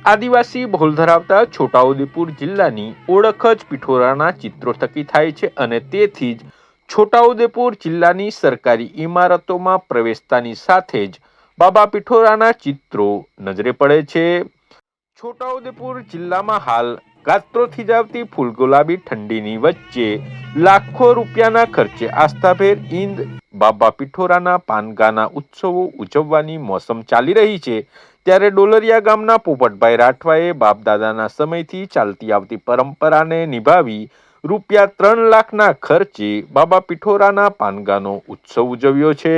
આદિવાસી બહુલ ધરાવતા છોટાઉદેપુર જિલ્લાની ઓળખ જ પિઠોરાના ચિત્રો થકી થાય છે અને તેથી જ છોટાઉદેપુર જિલ્લાની સરકારી ઇમારતોમાં પ્રવેશતાની સાથે જ બાબા પિઠોરાના ચિત્રો નજરે પડે છે. છોટાઉદેપુર જિલ્લામાં હાલ ગાત્રોથી જાવતી ફૂલ ગુલાબી ઠંડીની વચ્ચે લાખો રૂપિયાના ખર્ચે આસ્થાભેર ઈંદ બાબા પિઠોરાના પાનગાના ઉત્સવો ઉજવવાની મોસમ ચાલી રહી છે. ત્યારે ડોલરિયા ગામના પોપટભાઈ રાઠવાએ બાપદાદાના સમયથી ચાલતી આવતી પરંપરાને નિભાવી રૂપિયા ત્રણ લાખના ખર્ચે બાબા પિઠોરાના પાનગાનો ઉત્સવ ઉજવ્યો છે.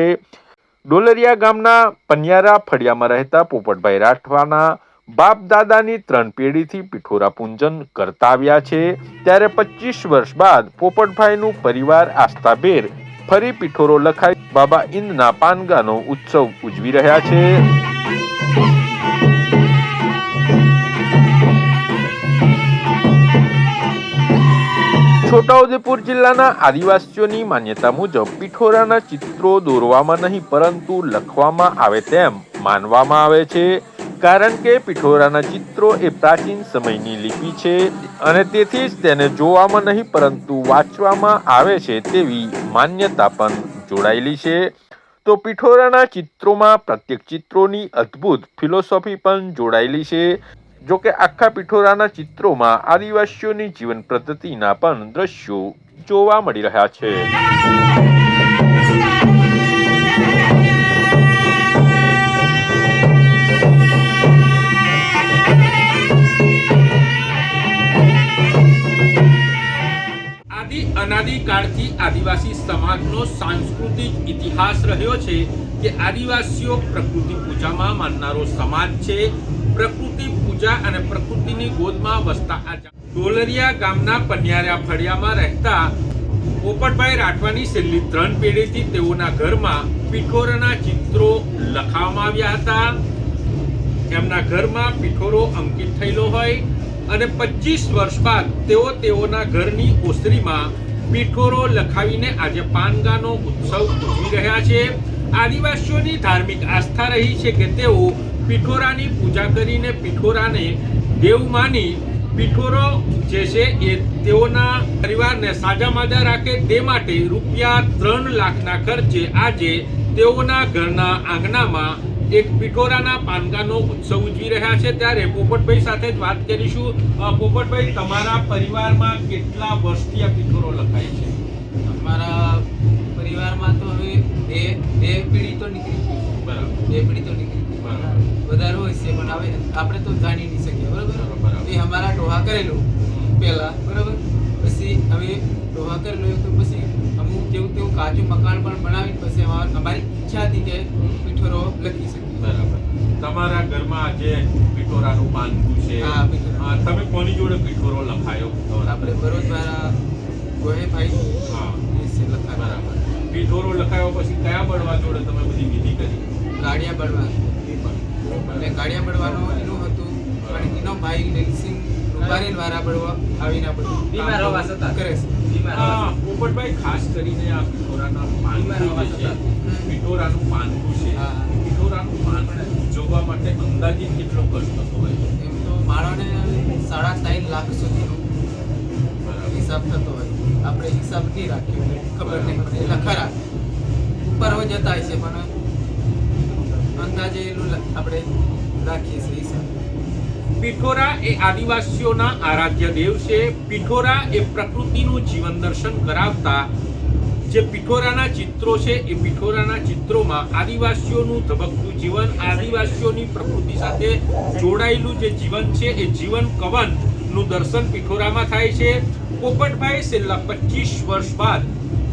ડોલરિયા ગામના પન્યારા ફળિયામાં રહેતા પોપટભાઈ રાઠવાના બાપ દાદાની ત્રણ પેઢીથી પિઠોરા પૂંજન કરતા આવ્યા છે. ત્યારે પચીસ વર્ષ બાદ પોપટભાઈનું પરિવાર આસ્થાભેર ફરી પિઠોરો લખાઈ બાબા ઇંદના પાનગાનો ઉત્સવ ઉજવી રહ્યા છે. છોટાઉદેપુર જિલ્લાના આદિવાસીઓની માન્યતા મુજબ પિઠોરાના ચિત્રો દોરવામાં નહીં, પરંતુ લખવામાં આવે તેમ માનવામાં આવે છે. કારણ કે પિઠોરાના ચિત્રો એ પ્રાચીન સમયની લિપિ છે અને તેથી જ તેને જોવામાં નહીં, પરંતુ વાંચવામાં આવે છે તેવી માન્યતા પણ જોડાયેલી છે. તો પિઠોરાના ચિત્રોમાં પ્રત્યેક ચિત્રોની અદ્ભુત ફિલોસોફી પણ જોડાયેલી છે. જો કે આખા પિઠોરાના ચિત્રોમાં આદિવાસીઓની જીવન પદ્ધતિના પણ દ્રશ્યો જોવા મળી રહ્યા છે. આદિ અનાદિ કાળથી આદિવાસી સમાજનો સાંસ્કૃતિક ઇતિહાસ રહ્યો છે કે આદિવાસીઓ પ્રકૃતિ પૂજામાં માનનારો સમાજ છે પ્રકૃતિ પૂજા અને પ્રકૃતિની ગોદમાં વસતા આ ડોલરિયા ગામના પન્યારા ફળિયામાં રહેતા પોપટભાઈ રાઠવાની છેલ્લી ત્રણ પેઢીથી તેઓના ઘરમાં પિઠોરાના ચિત્રો લખાવવામાં આવ્યા હતા. એમના ઘરમાં પિઠોરો અંકિત થયેલો હોય અને પચીસ વર્ષ બાદ તેઓ તેઓના ઘરની ઓસરીમાં પિઠોરો લખાવીને આજે પાનગાનો ઉત્સવ ઉજવી રહ્યા છે. આદિવાસીઓની ધાર્મિક આસ્થા રહી છે કે તેઓ પિઠોરાની પૂજા કરીને પિઠોરાને દેવ માની પિઠોરો જે છે એ તેઓના પરિવારને સાજા માજા રાખે તે માટે રૂપિયા ત્રણ લાખના ખર્ચે આજે તેઓના ઘરના આંગણામાં એક પિઠોરાના પાનકાનો ઉત્સવ ઉજવી રહ્યા છે. ત્યારે પોપટભાઈ સાથે જ વાત કરીશું. પોપટભાઈ, તમારા પરિવારમાં કેટલા વર્ષથી આ પિઠોરો લખાય છે? આપણે તો જાણી નહીં શકીએ બરાબર. એ અમારા ડોહા કરેલું પહેલાં બરાબર? પછી હવે ડોહા કરેલું તો પછી અમુક જેવું તેવું કાચું મકાન પણ બનાવી પછી અમાર- અમારી ઈચ્છા હતી કે પીઠોરો લખી શકીએ. બરાબર. તમારા ઘરમાં આજે પિઠોરાનું પાનગું છે. તમે કોની જોડે પિઠોરો લખાયો? આપણે બરોજ મારા ગોહેભાઈ હા. લખાયો બરાબર. પિઠોરો લખાયો પછી કયા બળવા જોડે તમે બધી વિધિ કરી? ગાડિયા બળવા. અને ગાડિયા પડવાનો એનું હતું પણ એનો ભાઈ નિલસિંહ રૂપારી દ્વારા પડવા આવીને આ બધું બીમાર હોવા છતાં. કરે છે. બીમાર પોપટભાઈ ખાસ કરીને આ પિઠોરાના પાન છે પિઠોરાનું પાનગું છે હા. પિઠોરાનું પાન જોવા માટે અંદાજિત કેટલો ખર્ચ થતો હોય એમ તો માણસને સાડા ત્રણ લાખ સુધીનો હિસાબ થતો હોય આપણે હિસાબ નહીં રાખ્યો ખબર નહીં પડે. એટલે ખરા ઉપર હોય જતા હશે પણ અંદાજે આપણે રાખીએ છીએ પિઠોરા એ આદિવાસીઓના આરાધ્ય દેવ છે. પિઠોરા એ પ્રકૃતિનું જીવન દર્શન કરાવતા જે પિઠોરાના ચિત્રો છે, એ પિઠોરાના ચિત્રોમાં આદિવાસીઓનું ધબકતું જીવન, આદિવાસીઓની પ્રકૃતિ સાથે જોડાયેલું જે જીવન છે, એ જીવન કવનનું દર્શન પિઠોરામાં થાય છે. પોપટભાઈ છેલ્લા પચીસ વર્ષ બાદ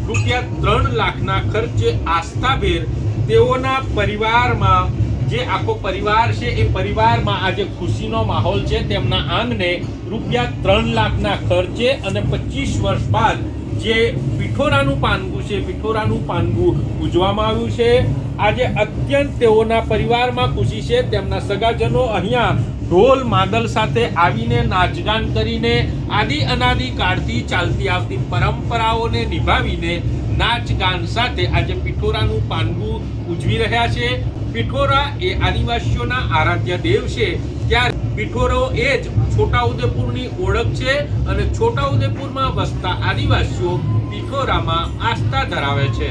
રૂપિયા ત્રણ લાખના ખર્ચે આસ્થાભેર તેઓના પરિવારમાં જે આખો પરિવાર છે, એ પરિવારમાં આજે ખુશીનો માહોલ છે. તેમના આંગને રૂપિયા ત્રણ લાખના ખર્ચે અને પચીસ વર્ષ બાદ જે પિઠોરાનું પાનગું છે, પિઠોરાનું પાનગું ઉજવામાં આવ્યું છે. આજે અત્યંત તેઓના પરિવારમાં ખુશી છે. તેમના સગાજનો અહીંયા ઢોલ માદલ સાથે આવીને નાચગાન કરીને આદિ અનાદિ કાળથી ચાલતી આવતી પરંપરાઓને નિભાવીને નાચ ગાન સાથે આજે પિઠોરાનું પાનગું ઉજવી રહ્યા છે. પિઠોરા એ આદિવાસીઓના આરાધ્ય દેવ છે. ત્યારે પિઠોરો એ જ છોટાઉદેપુરની ઓળખ છે અને છોટાઉદેપુરમાં વસતા આદિવાસીઓ પિઠોરામાં આસ્થા ધરાવે છે.